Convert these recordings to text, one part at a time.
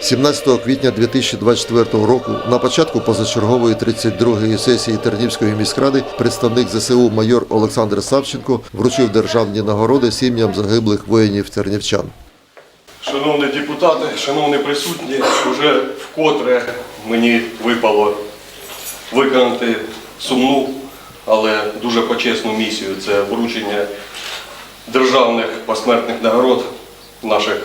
17 квітня 2024 року на початку позачергової 32-ї сесії Тернівської міськради представник ЗСУ майор Олександр Савченко вручив державні нагороди сім'ям загиблих воїнів тернівчан. Шановні депутати, шановні присутні, вже вкотре мені випало виконати сумну, але дуже почесну місію. Це вручення державних посмертних нагород наших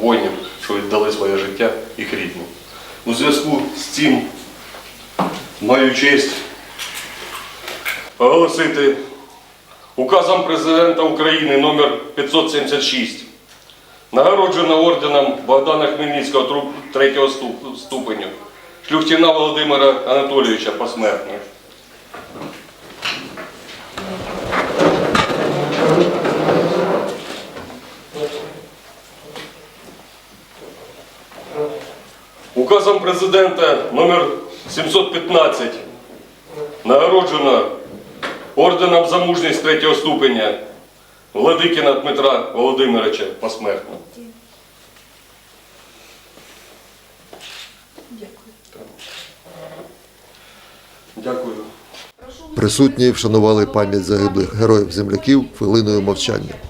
воїнів, що віддали своє життя їх рідним. У зв'язку з цим маю честь оголосити указом президента України номер 576 Нагороджена орденом Богдана Хмельницького тру- третього ступ- ступеню, Шлюхтіна Володимира Анатолійовича посмертно. Указом президента номер 715 нагороджена орденом за мужність третього ступеня Владикіна Дмитра Володимировича посмертно. Дякую. Присутні вшанували пам'ять загиблих героїв земляків хвилиною мовчання.